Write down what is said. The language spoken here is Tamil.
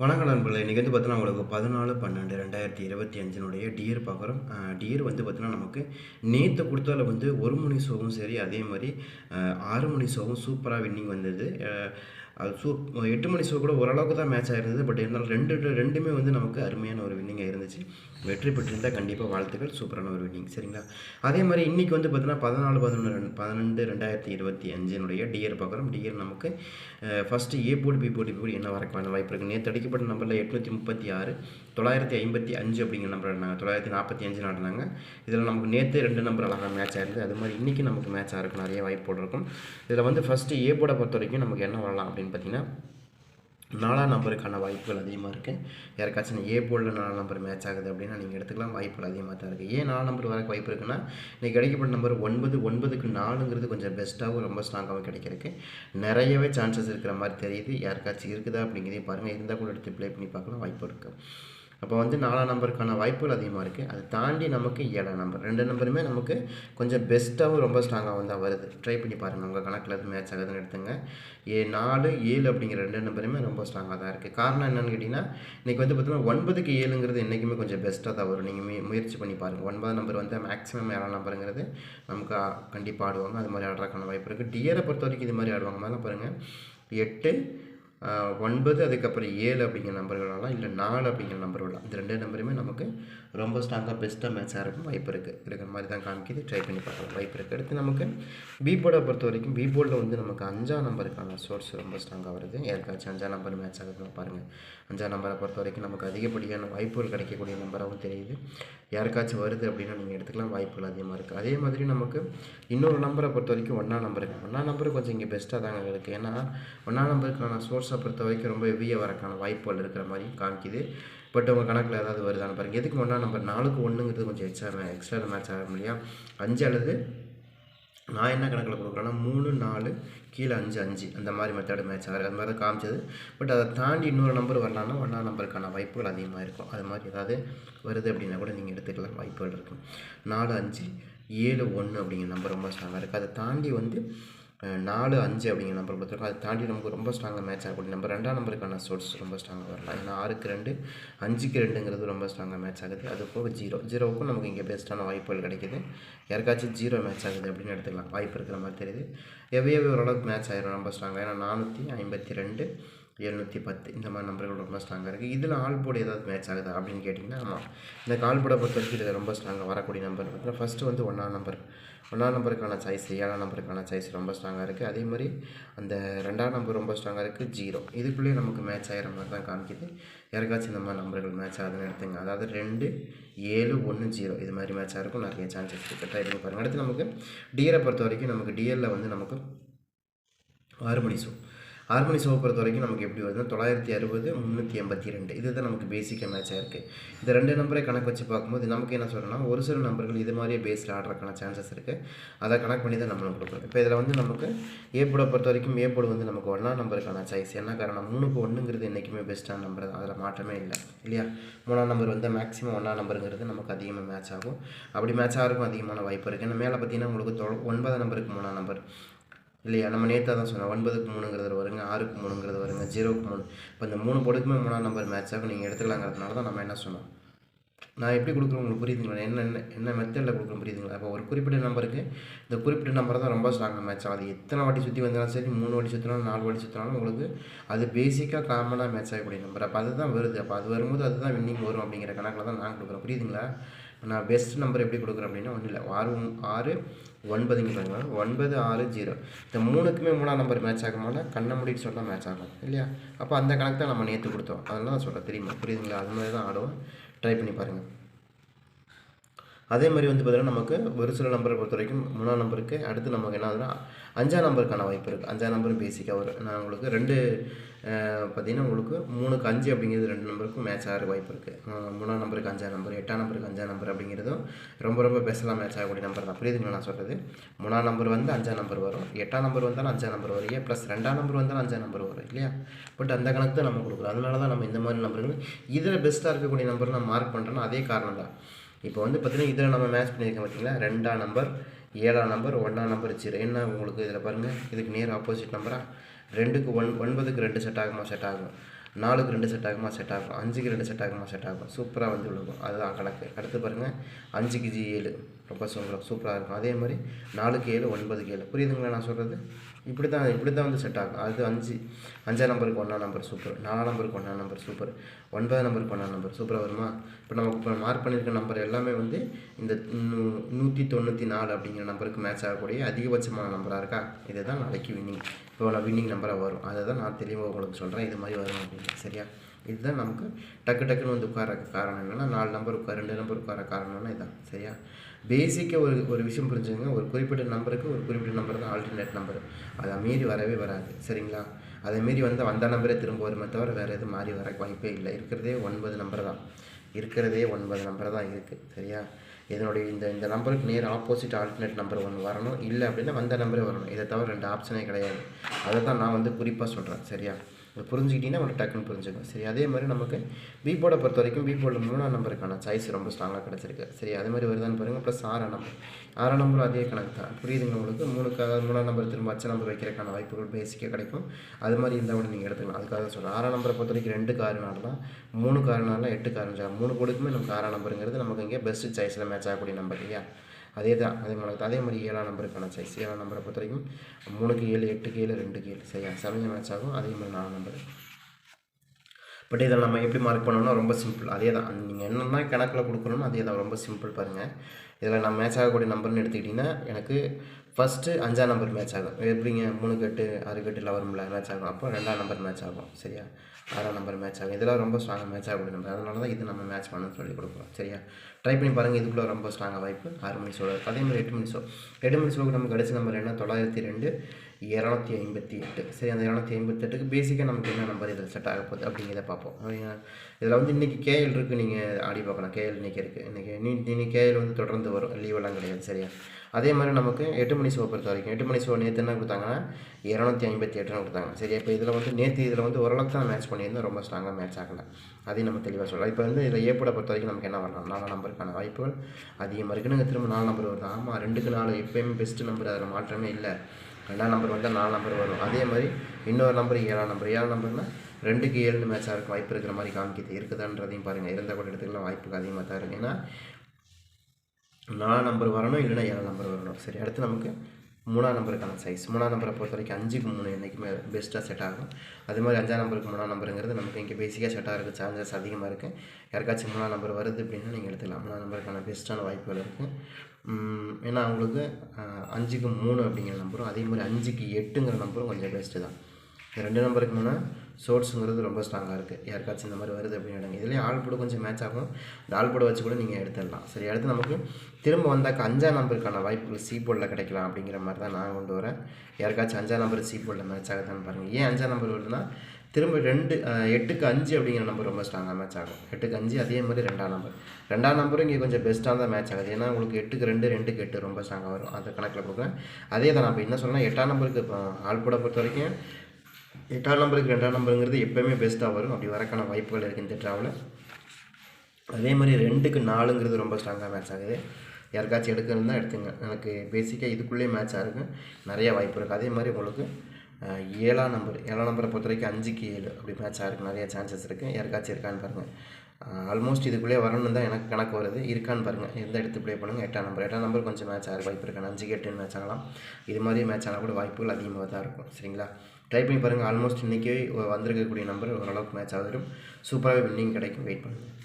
வணக்கம் நண்பர்களே. இன்றைக்கி வந்து பார்த்தீங்கன்னா உங்களுக்கு பதினாலு பன்னெண்டு ரெண்டாயிரத்தி இருபத்தி அஞ்சினுடைய டியர் பார்க்குறோம் டியர் வந்து பார்த்தீங்கன்னா நமக்கு நேற்று கொடுத்தால வந்து ஒரு மணி ஷோவும் சரி அதே மாதிரி ஆறு மணி ஷோவும் சூப்பராக வின்னிங் வந்தது. அது சூ எட்டு மணி ஷோ கூட ஓரளவுக்கு தான் மேட்ச் ஆயிருந்தது பட் இருந்தாலும் ரெண்டு ரெண்டுமே வந்து நமக்கு அருமையான ஒரு வின்னிங்காக இருந்துச்சு. வெற்றி பெற்றிருந்தால் கண்டிப்பாக வாழ்த்துக்கள் சூப்பரான ஒரு வின்னிங் சரிங்களா? அதே மாதிரி இன்றைக்கி வந்து பார்த்தீங்கன்னா பதினாலு பதினொன்று ரெண்டு பன்னெண்டு ரெண்டாயிரத்தி இருபத்தி அஞ்சினுடைய டியர் பார்க்குறோம். டியர் நமக்கு first A board B board B board என்ன வரக்கான வாய்ப்பு இருக்குது நேற்று அடிக்கப்பட்ட நம்பரில் எட்நூற்றி முப்பத்தி ஆறு தொள்ளாயிரத்தி ஐம்பத்தி அஞ்சு அப்படிங்கிற நம்பர் ஆடினாங்க. தொள்ளாயிரத்தி நாற்பத்தி அஞ்சு ஆடினாங்க. இதில் நமக்கு நேற்று ரெண்டு நம்பர் அழகாக மேட்ச் ஆயிருந்து அது மாதிரி இன்றைக்கி நமக்கு மேட்ச் ஆகிறதுக்கு நிறைய வாய்ப்பு இருக்கும். இதில் வந்து ஃபஸ்ட்டு ஏ போட பொறுத்த வரைக்கும் நமக்கு என்ன வரலாம் அப்படின்னு பார்த்தீங்கன்னா நாலாம் நம்பருக்கான வாய்ப்புகள் அதிகமாக இருக்குது யாருக்காச்சும் ஏ போர்டில் நாலாம் நம்பர் மேட்ச் ஆகுது அப்படின்னா நீங்கள் எடுத்துக்கலாம். வாய்ப்புகள் அதிகமாக தான் இருக்குது ஏன் நாலாம் நம்பர் வரக்கு வாய்ப்பு இருக்குன்னா இன்றைக்கி கிடைக்கப்பட்ட நம்பர் ஒன்பது ஒன்பதுக்கு நாலுங்கிறது கொஞ்சம் பெஸ்ட்டாகவும் ரொம்ப ஸ்ட்ராங்காகவும் கிடைக்கிறதுக்கு நிறையவே சான்சஸ் இருக்கிற மாதிரி தெரியுது. யாருக்காச்சும் இருக்குதா அப்படிங்கிறதையும் பாருங்கள் இருந்தால் கூட எடுத்து ப்ளே பண்ணி பார்க்கலாம். வாய்ப்பு இருக்குது அப்போ வந்து நாலாம் நம்பருக்கான வாய்ப்புகள் அதிகமாக இருக்குது அதை தாண்டி நமக்கு ஏழாம் நம்பர். ரெண்டு நம்பருமே நமக்கு கொஞ்சம் பெஸ்ட்டாகவும் ரொம்ப ஸ்ட்ராங்காக வந்து வருது. ட்ரை பண்ணி பாருங்கள் உங்கள் கணக்கில் அது மேட்ச் ஆகுதுன்னு எடுத்துங்க. ஏ நாலு ஏழு அப்படிங்கிற ரெண்டு நம்பருமே ரொம்ப ஸ்ட்ராங்காக தான் இருக்குது காரணம் என்னென்னு கேட்டிங்கன்னா இன்றைக்கி வந்து பார்த்தீங்கன்னா ஒன்பதுக்கு ஏழுங்கிறது என்றைக்குமே கொஞ்சம் பெஸ்ட்டாக தான் வரும். நீங்கள் முயற்சி பண்ணி பாருங்கள் ஒன்பதாம் நம்பர் வந்து மேக்ஸிமம் ஏழாம் நம்பருங்கிறது நமக்கு கண்டிப்பாக ஆடுவாங்க. அது மாதிரி ஆடுறதுக்கான வாய்ப்பு இருக்குது டியரை பொறுத்த வரைக்கும் இது மாதிரி ஆடுவாங்க. மேலே பாருங்கள் எட்டு ஒன்பது அதுக்கப்புறம் ஏழு அப்படிங்கிற நம்பர்களாலாம் இல்லை நாலு அப்படிங்கிற நம்பர் விடலாம். இந்த ரெண்டு நம்பருமே நமக்கு ரொம்ப ஸ்ட்ராங்காக பெஸ்ட்டாக மேட்சாக இருக்கும் வாய்ப்பு இருக்குது இருக்கிற மாதிரி தான் காமிக்குது. ட்ரை பண்ணி பார்க்கலாம் வாய்ப்பு இருக்குது அடுத்து நமக்கு பி போர்டை பொறுத்த வரைக்கும் பி போர்டில் வந்து நமக்கு அஞ்சாம் நம்பருக்கான சோர்ஸ் ரொம்ப ஸ்ட்ராங்காக வருது. யாருக்காச்சும் அஞ்சாம் நம்பர் மேட்ச் ஆகுதுன்னு பாருங்கள் அஞ்சாம் நம்பரை பொறுத்த வரைக்கும் நமக்கு அதிகப்படியான வாய்ப்புகள் கிடைக்கக்கூடிய நம்பராகவும் தெரியுது. யாருக்காச்சும் வருது அப்படின்னா நீங்கள் எடுத்துக்கலாம். வாய்ப்புகள் அதிகமாக இருக்குது அதே மாதிரி நமக்கு இன்னொரு நம்பரை பொறுத்த வரைக்கும் ஒன்றாம் நம்பருக்கு ஒன்றாம் நம்பர் கொஞ்சம் இங்கே பெஸ்ட்டாக தாங்க இருக்குது ஏன்னா ஒன்றாம் நம்பருக்கான சோர்ஸ் பொறுத்த வரைக்கும் ரொம்ப ஹெவியாக வரக்கான வாய்ப்புகள் இருக்கிற மாதிரி காமிக்குது. பட் உங்கள் கணக்கில் ஏதாவது வருதான்னு பாருங்கள் எதுக்கு ஒன்றா நம்பர் நாலுக்கு ஒன்றுங்கிறது கொஞ்சம் எக்ஸ்ட்ரா எக்ஸ்ட்ரா மேட்ச் ஆகும் இல்லையா? அஞ்சு அல்லது நான் என்ன கணக்கில் கொடுக்குறேன்னா மூணு நாலு கீழே அஞ்சு அஞ்சு. அந்த மாதிரி மெத்தடு மேட்ச் ஆகுது. அந்த மாதிரி தான் காமிச்சது. பட் அதை தாண்டி இன்னொரு நம்பர் வரலான்னா ஒன்றா நம்பருக்கான வாய்ப்புகள் அதிகமாக இருக்கும். அது மாதிரி ஏதாவது வருது அப்படின்னா கூட நீங்கள் எடுத்துக்கலாம். வாய்ப்புகள் இருக்கும். நாலு அஞ்சு ஏழு ஒன்று அப்படிங்கிற நம்பர் ரொம்ப ஸ்ட்ராங்காக இருக்குது அதை தாண்டி வந்து நாலு அஞ்சு அப்படிங்கிற நம்பர் கொடுத்துருக்கோம் அதை தாண்டி நமக்கு ரொம்ப ஸ்ட்ராங்காக மேட்ச் ஆகக்கூடிய நம்பர் ரெண்டாம் நம்பருக்கான சோர்ஸ் ரொம்ப ஸ்ட்ராங்காக வரலாம். ஏன்னா ஆறுக்கு ரெண்டு அஞ்சுக்கு ரெண்டுங்கிறது ரொம்ப ஸ்ட்ராங்காக மேட்ச் ஆகுது. அது போக ஜீரோ ஜீரோவுக்கும் நமக்கு இங்கே பெஸ்ட்டான வாய்ப்புகள் கிடைக்குது. யாருக்காச்சும் ஜீரோ மேட்ச் ஆகுது அப்படின்னு எடுத்துக்கலாம். வாய்ப்பு இருக்கிற மாதிரி தெரியுது. எவ்வளோ ஓரளவுக்கு மேட்ச் ஆயிரும். ரொம்ப ஸ்ட்ராங்காக ஏன்னா நானூற்றி ஐம்பத்தி ரெண்டு எழுநூற்றி பத்து. இந்த மாதிரி நம்பர்கள் ரொம்ப ஸ்ட்ராங்காக இருக்குது இதில் ஆல் போர்டு ஏதாவது மேட்ச் ஆகுதா அப்படின்னு கேட்டிங்கன்னா ஆமாம் இந்த கால் போர்டை பொறுத்த வரைக்கும் இதில் ரொம்ப ஸ்ட்ராங்காக வரக்கூடிய நம்பர் பார்த்தீங்கன்னா ஃபஸ்ட்டு வந்து ஒன்றாம் நம்பர் ஒன்றாம் நம்பருக்கான சாய்ஸ் ஏழாம் நம்பருக்கான சாய்ஸ் ரொம்ப ஸ்ட்ராங்காக இருக்குது அதே மாதிரி அந்த ரெண்டாம் நம்பர் ரொம்ப ஸ்ட்ராங்காக இருக்குது ஜீரோ இதுக்குள்ளேயே நமக்கு மேட்ச் ஆகிற மாதிரி தான் காமிக்குது. யாருக்காச்சும் இந்த மாதிரி நம்பர்கள் மேட்ச் ஆகுதுன்னு எடுத்துங்க. அதாவது ரெண்டு ஏழு ஒன்று ஜீரோ இது மாதிரி மேட்ச் இருக்கும் நிறைய சான்சஸ் இருக்குது ட்ரை பண்ணி பாருங்கள் அடுத்து நமக்கு டிஎலை பொறுத்த வரைக்கும் நமக்கு டிஎல்ல வந்து நமக்கு ஆறு மணி ஷோ ஆறு மணி பொறுத்த வரைக்கும் நமக்கு எப்படி வருதுன்னா தொள்ளாயிரத்தி அறுபது முந்நூற்றி எண்பத்தி ரெண்டு இதுதான் நமக்கு பேசிக்காக மேட்சாக இருக்குது இந்த ரெண்டு நம்பரை கணக்கு வச்சு பார்க்கும்போது நமக்கு என்ன சொல்லணும்னா ஒரு சில நம்பர்கள் இது மாதிரியே பேஸில் ஆடுறதுக்கான சான்சஸ் இருக்குது அதை கணக்கு பண்ணி தான் நம்மளுக்கு கொடுக்குறோம் இப்போ இதில் வந்து நமக்கு ஏ பொறுத்த வரைக்கும் ஏ வந்து நமக்கு ஒன்றாம் நம்பருக்கான சாய்ஸ் என்ன காரணம்? மூணுக்கு ஒன்றுங்கிறது என்றைக்குமே பெஸ்ட்டான நம்பர் தான். அதில் மாற்றமே இல்லை. இல்லையா? மூணாம் நம்பர் வந்து மேக்ஸிமம் ஒன்றாம் நம்பருங்கிறது நமக்கு அதிகமாக மேட்ச் ஆகும். அப்படி மேட்ச் ஆகிறதுக்கும் அதிகமான வாய்ப்பு இருக்குது ஏன்னா மேலே பார்த்தீங்கன்னா உங்களுக்கு தொ ஒன்பதாம் நம்பருக்கு மூணாம் நம்பர் இல்லையா? நம்ம நேற்று தான் சொன்னோம் ஒன்பதுக்கு மூணுங்கிறது வருங்க ஆறுக்கு மூணுங்கிறது வருங்க ஜீரோக்கு மூணு. இப்போ இந்த மூணு போர்டுக்குமே மூணாம் நம்பர் மேட்ச் ஆகும் நீங்கள் எடுத்துக்கலாங்கிறதுனால தான் நம்ம என்ன சொன்னோம். நான் எப்படி கொடுக்குறோம் உங்களுக்கு புரியுதுங்களா? என்ன என்ன என்ன மெத்தடில் கொடுக்குறோம் புரியுதுங்களா? இப்போ ஒரு குறிப்பிட்ட நம்பருக்கு இந்த குறிப்பிட்ட நம்பர் தான் ரொம்ப ஸ்ட்ராங்காக மேட்ச் ஆகுது. எத்தனை வாட்டி சுற்றி வந்தாலும் சரி மூணு வாட்டி சுற்றினாலும் நாலு வாட்டி சுற்றினாலும் உங்களுக்கு அது பேசிக்காக காமனாக மேட்ச் ஆகக்கூடிய நம்பர் அப்போ அதுதான் வருது. அப்போ அது வரும்போது அதுதான் வின்னிங் வரும் அப்படிங்கிற கணக்கில் தான் நான் கொடுக்குறோம் புரியுதுங்களா? நான் பெஸ்ட் நம்பர் எப்படி கொடுக்குறேன் அப்படின்னா ஒன்றும் இல்லை. ஆறு ஆறு ஒன்பதுங்க ஒன்பது ஆறு ஜீரோ இந்த மூணுக்குமே மூணாம் நம்பர் மேட்ச் ஆகுமானா கண்ணை மூடிட்டு சொன்னால் மேட்ச் ஆகும் இல்லையா? அப்போ அந்த கணக்கு தான் நம்ம நேற்று கொடுத்தோம். அதெல்லாம் சொல்கிறேன் தெரியுமா? புரியுதுங்களா? அது மாதிரி தான் ஆடுவோம் ட்ரை பண்ணி பாருங்கள் அதே மாதிரி வந்து பார்த்தீங்கன்னா நமக்கு ஒரு சில நம்பரை பொறுத்த வரைக்கும் மூணாம் நம்பருக்கு அடுத்து நமக்கு என்ன ஆகுதுன்னா அஞ்சாம் நம்பருக்கான வாய்ப்பு இருக்குது அஞ்சாம் நம்பரும் பேசிக்காக வரும் நான் உங்களுக்கு ரெண்டு பார்த்திங்கன்னா உங்களுக்கு மூணுக்கு அஞ்சு அப்படிங்கிறது ரெண்டு நம்பருக்கும் மேட்ச் ஆகிற வாய்ப்பு இருக்குது மூணாம் நம்பருக்கு அஞ்சாம் நம்பர் எட்டாம் நம்பருக்கு அஞ்சாம் நம்பர் அப்படிங்கிறதும் ரொம்ப ரொம்ப பெஸ்ட்டாக மேட்ச் ஆகக்கூடிய நம்பர் தான். புரியுதுங்களா நான் சொல்கிறது மூணாம் நம்பர் வந்து அஞ்சாம் நம்பர் வரும். எட்டாம் நம்பர் வந்தாலும் அஞ்சாம் நம்பர் வரும். ஏன் ப்ளஸ் ரெண்டாம் நம்பர் வந்தாலும் அஞ்சாம் நம்பர் வரும். இல்லையா? பட் அந்த கணக்கு தான் நம்ம கொடுக்குறோம். அதனால தான் நம்ம இந்த மாதிரி நம்பர்கள் இதில் பெஸ்ட்டாக இருக்கக்கூடிய நம்பர் நான் மார்க் பண்ணுறேன்னா அதே காரணம் தான் இப்போ வந்து பார்த்தீங்கன்னா இதில் நம்ம மேட்ச் பண்ணியிருக்கோம் பார்த்தீங்களா? ரெண்டாம் நம்பர் ஏழாம் நம்பர் ஒன்றாம் நம்பர் ஜீரோ என்ன உங்களுக்கு இதில் பாருங்கள் இதுக்கு நேர் ஆப்போசிட் நம்பரா ரெண்டுக்கு ஒன் ஒன்பதுக்கு ரெண்டு செட் ஆகுமா? செட் ஆகும். நாலுக்கு ரெண்டு செட் ஆகுமா? செட் ஆகும். அஞ்சுக்கு ரெண்டு செட் ஆகுமா? செட் ஆகும். சூப்பராக வந்து விழுகும் அதுதான் கணக்கு. அடுத்து பாருங்கள் அஞ்சுக்கு ஜி ஏழு. ரொம்ப சூப்பராக சூப்பராக இருக்கும். அதே மாதிரி நாலுக்கு ஏழு ஒன்பதுக்கு ஏழு. புரியுதுங்களா நான் சொல்கிறது இப்படி தான் இப்படி தான் வந்து செட் ஆகும். அது அஞ்சு அஞ்சாம் நம்பருக்கு ஒன்றாம் நம்பர் சூப்பர் நாலாம் நம்பருக்கு ஒன்றாம் நம்பர் சூப்பர் ஒன்பதாம் நம்பருக்கு ஒன்றாம் நம்பர் சூப்பராக வருமா? இப்போ நமக்கு இப்போ மார்க் பண்ணியிருக்க நம்பர் எல்லாமே வந்து இந்த நூ- நூற்றி தொண்ணூற்றி நாலு அப்படிங்கிற நம்பருக்கு மேட்ச் ஆகக்கூடிய அதிகபட்சமான நம்பராக இருக்கா? இதுதான் நாளைக்கு வின்னிங் இப்போ நான் வின்னிங் நம்பராக வரும். அதை தான் நான் தெளிவாக உங்களுக்கு சொல்கிறேன் இது மாதிரி வரும் அப்படின்னு சரியா? இதுதான் நமக்கு டக்கு டக்குன்னு வந்து உட்கார காரணம் என்னென்னா நாலு நம்பர் உட்கார ரெண்டு நம்பர் உட்கார காரணம்னா இதுதான் சரியா? பேசிக்காக ஒரு ஒரு விஷயம் புரிஞ்சுங்க ஒரு குறிப்பிட்ட நம்பருக்கு ஒரு குறிப்பிட்ட நம்பர் தான் ஆல்டர்னேட் நம்பர். அதை மீறி வரவே வராது. சரிங்களா? அதை மீறி வந்து வந்த நம்பரே திரும்ப வருமே தவிர வேறு எதுவும் மாறி வர வாய்ப்பே இல்லை. இருக்கிறதே ஒன்பது நம்பர் தான். இருக்கிறதே ஒன்பது நம்பர் தான் இருக்குது சரியா? இதனுடைய இந்த இந்த நம்பருக்கு நேர் ஆப்போசிட் ஆல்டர்னேட் நம்பர் ஒன்று வரணும். இல்லை அப்படின்னா வந்த நம்பரே வரணும். இதை தவிர ரெண்டு ஆப்ஷனே கிடையாது. அதை தான் நான் வந்து குறிப்பாக சொல்கிறேன் சரியா? இது புரிஞ்சுக்கிட்டீங்கன்னா உங்களுக்கு டக்குன்னு புரிஞ்சுக்கும் சரி அதே மாதிரி நமக்கு பி போர்டை பொறுத்த வரைக்கும் பி போர்டில் மூணாம் நம்பருக்கான சாய்ஸ் ரொம்ப ஸ்ட்ராங்காக கிடச்சிருக்கு. சரி அதே மாதிரி வருதான்னு பாருங்கள் ப்ளஸ் ஆறாம் நம்பர் ஆறாம் நம்பரும் அதே கணக்கு தான். புரியுதுங்க உங்களுக்கு? மூணுக்காக மூணாம் நம்பர் திரும்ப அச்ச நம்பர் வைக்கிறதுக்கான வாய்ப்புகள் பேசிக்காக கிடைக்கும். அது மாதிரி இருந்தால் கூட நீங்கள் எடுத்துக்கலாம். அதுக்காக தான் சொல்கிறேன் ஆறாம் நம்பரை பொறுத்த வரைக்கும் ரெண்டு காரு மூணு காரு எட்டு காரணம். மூணு கொடுக்குமே நமக்கு ஆறாம் நம்பருங்கிறது நமக்கு இங்கே பெஸ்ட் சாய்ஸில் மேட்ச் ஆகக்கூடிய நம்பர் இல்லையா? அதே தான் அதே மாதிரி அதே மாதிரி ஏழாம் நம்பருக்கான சைஸ் ஏழாம் நம்பரை பொறுத்த வரைக்கும் மூணுக்கு ஏழு எட்டுக்கு ஏழு ரெண்டுக்கு ஏழு சரியா? செவன் மேட்ச் ஆகும் அதே மாதிரி நாலு நம்பர் பட் இதை நம்ம எப்படி மார்க் பண்ணணும்னா ரொம்ப சிம்பிள் அதே தான் நீங்கள் என்னென்ன கணக்கில் கொடுக்கணும்னு அதே தான் ரொம்ப சிம்பிள் பாருங்கள் இதில் நான் மேட்ச் ஆகக்கூடிய நம்பர்னு எடுத்துக்கிட்டிங்கன்னா எனக்கு ஃபஸ்ட்டு அஞ்சாம் நம்பர் மேட்ச் ஆகும். எப்படிங்க? மூணு கட்டு ஆறு கட்டில் வரும்ல மேட்ச் ஆகும். அப்போ ரெண்டாம் நம்பர் மேட்ச் ஆகும். சரியா? ஆறாம் நம்பர் மேட்ச் ஆகும். இதெல்லாம் ரொம்ப ஸ்ட்ராங்காக மேட்ச் ஆகக்கூடிய நம்பர் அதனால தான் இது நம்ம மேட்ச் பண்ணணும்னு சொல்லி கொடுக்குறோம். சரியா? ட்ரை பண்ணி பாருங்கள் இதுக்குள்ளே ரொம்ப ஸ்ட்ராங்காக வாய்ப்பு. ஆறு மணி சோழ அதே மாதிரி எட்டு மணி சோ எட்டு மணி சோழக்கு நமக்கு கடைசி நம்பர் என்ன? தொள்ளாயிரத்தி ரெண்டு இரநூத்தி ஐம்பத்தி எட்டு. சரி அந்த இரநூத்தி ஐம்பத்தெட்டுக்கு பேசிக்காக நமக்கு என்ன நம்பர் இதில் செட் ஆக போகுது அப்படிங்கிறத பார்ப்போம். இதில் வந்து இன்றைக்கி கேஎல் இருக்குது நீங்கள் ஆடி பார்க்கலாம். கேஎல் இன்றைக்கி இருக்குது இன்றைக்கி இன்னைக்கு கேஎல் வந்து தொடர்ந்து வரும். லீவெல்லாம் கிடையாது. சரியா? அதே மாதிரி நமக்கு எட்டு மணி ஷோ பொறுத்த வரைக்கும். எட்டு மணி ஷோ நேற்று என்ன கொடுத்தாங்கன்னா இரநூத்தி ஐம்பத்தி எட்டுன்னு கொடுத்தாங்க. சரி இப்போ இதில் வந்து நேற்று இதில் வந்து ஓரளவுக்கு தான் மேட்ச் பண்ணியிருந்தோம். ரொம்ப ஸ்ட்ராங்காக மேட்ச் ஆகலை. அதையும் நம்ம தெளிவாக சொல்லலாம். இப்போ வந்து இதில் ஏப்போட பொறுத்த வரைக்கும் நமக்கு என்ன வரலாம் நாலாம் நம்பருக்கான வாய்ப்புகள் அதிகமாக இருக்குன்னு திரும்ப நாலு நம்பர் வருது. ஆமாம் ரெண்டுக்கு நாலு எப்போயுமே பெஸ்ட்டு நம்பர் அதில் மாற்றமே இல்லை. ரெண்டாம் நம்பர் வந்தால் நாலு நம்பர் வரும். அதே மாதிரி இன்னொரு நம்பர் ஏழாம் நம்பர் ஏழாம் நம்பர்னா ரெண்டுக்கு ஏழு மேட்சாக இருக்கும் வாய்ப்பு இருக்கிற மாதிரி காமிக்கிது. இருக்குதான்றதையும் பாருங்கள் இருந்தால் கூட எடுத்துக்கலாம். வாய்ப்புக்கு அதிகமாக தான் இருக்குது ஏன்னா நாலாம் நம்பர் வரணும் இல்லைன்னா ஏழாம் நம்பர் வரணும். சரி அடுத்து நமக்கு மூணாம் நம்பருக்கான சைஸ் மூணாம் நம்பரை பொறுத்த வரைக்கும் அஞ்சுக்கு மூணு என்றைக்குமே பெஸ்ட்டாக செட் ஆகும். அதே மாதிரி அஞ்சாம் நம்பருக்கு மூணாம் நம்பருங்கிறது நமக்கு இங்கே பேசிக்காக செட் ஆகிறதுக்கு சான்சஸ் அதிகமாக இருக்குது யாருக்காச்சும் மூணாம் நம்பர் வருது அப்படின்னா நீங்கள் எடுத்துக்கலாம். மூணாம் நம்பருக்கான பெஸ்ட்டான வாய்ப்புகள் இருக்குது ஏன்னா அவங்களுக்கு அஞ்சுக்கு மூணு அப்படிங்கிற நம்பரும் அதே மாதிரி அஞ்சுக்கு எட்டுங்கிற நம்பரும் கொஞ்சம் பெஸ்ட்டு தான். ரெண்டு நம்பருக்கு முன்னே சோர்ஸுங்கிறது ரொம்ப ஸ்ட்ராங்காக இருக்குது யாருக்காச்சும் இந்த மாதிரி வருது அப்படின்னு நினைங்க இதுலேயே ஆள் போட கொஞ்சம் மேட்ச் ஆகும். இந்த ஆள் போட வச்சு கூட நீங்கள் எடுத்துடலாம். சரி அடுத்து நமக்கு திரும்ப வந்தாக்க அஞ்சாம் நம்பருக்கான வாய்ப்புகள் சி போர்டில் கிடைக்கலாம் அப்படிங்கிற மாதிரி தான் நான் கொண்டு வரேன். யாருக்காச்சும் அஞ்சாம் நம்பர் சி போர்டில் மேட்ச் ஆகுதான்னு பாருங்கள் ஏன் அஞ்சாம் நம்பர் வருதுன்னா திரும்ப ரெண்டு எட்டுக்கு அஞ்சு அப்படிங்கிற நம்பர் ரொம்ப ஸ்ட்ராங்காக மேட்ச் ஆகும். எட்டுக்கு அஞ்சு அதே மாதிரி ரெண்டாம் நம்பர் ரெண்டாம் நம்பரும் இங்கே கொஞ்சம் பெஸ்ட்டாக தான் மேட்ச் ஆகுது. ஏன்னா உங்களுக்கு எட்டுக்கு ரெண்டு ரெண்டுக்கு எட்டு ரொம்ப ஸ்ட்ராங்காக வரும். அந்த கணக்கில் கொடுக்குறேன். அதே தான் நான் இப்போ என்ன சொன்னால் எட்டாம் நம்பருக்கு இப்போ ஆள் போட பொறுத்த வரைக்கும் எட்டாம் நம்பருக்கு ரெண்டாம் நம்பருங்கிறது எப்போயுமே பெஸ்ட்டாக வரும். அப்படி வரக்கான வாய்ப்புகள் இருக்குது இந்த ட்ராவலில் அதே மாதிரி ரெண்டுக்கு நாலுங்கிறது ரொம்ப ஸ்ட்ராங்காக மேட்ச் ஆகுது. யாருக்காச்சும் எடுக்கிறதா எடுத்துங்க. எனக்கு பேசிக்காக இதுக்குள்ளேயே மேட்ச் இருக்கும் நிறைய வாய்ப்பு இருக்குது அதே மாதிரி உங்களுக்கு ஏழாம் நம்பர் ஏழாம் நம்பரை பொறுத்த வரைக்கும் அஞ்சுக்கு ஏழு அப்படி மேட்ச் ஆகிறதுக்கு நிறைய சான்சஸ் இருக்குது யாருக்காச்சும் இருக்கான்னு பாருங்கள் ஆல்மோஸ்ட் இதுக்குள்ளே வரணும்னு தான் எனக்கு கணக்கு வருது. இருக்கான்னு பாருங்கள் எந்த எடுத்து ப்ளே பண்ணுங்கள் எட்டாம் நம்பர். எட்டாம் நம்பர் கொஞ்சம் மேட்ச் ஆக வாய்ப்பு இருக்குது அஞ்சுக்கு எட்டுன்னு மேட்ச் ஆகலாம். இது மாதிரி மேட்ச் ஆனால் கூட வாய்ப்புகள் அதிகமாக தான் இருக்கும். சரிங்களா? ட்ரை பண்ணி பாருங்கள் ஆல்மோஸ்ட் இன்றைக்கி வந்திருக்கக்கூடிய நம்பர் ஓரளவுக்கு மேட்ச் ஆகிடும் சூப்பராகவே வின்னிங் கிடைக்கும். வெயிட் பண்ணுங்கள்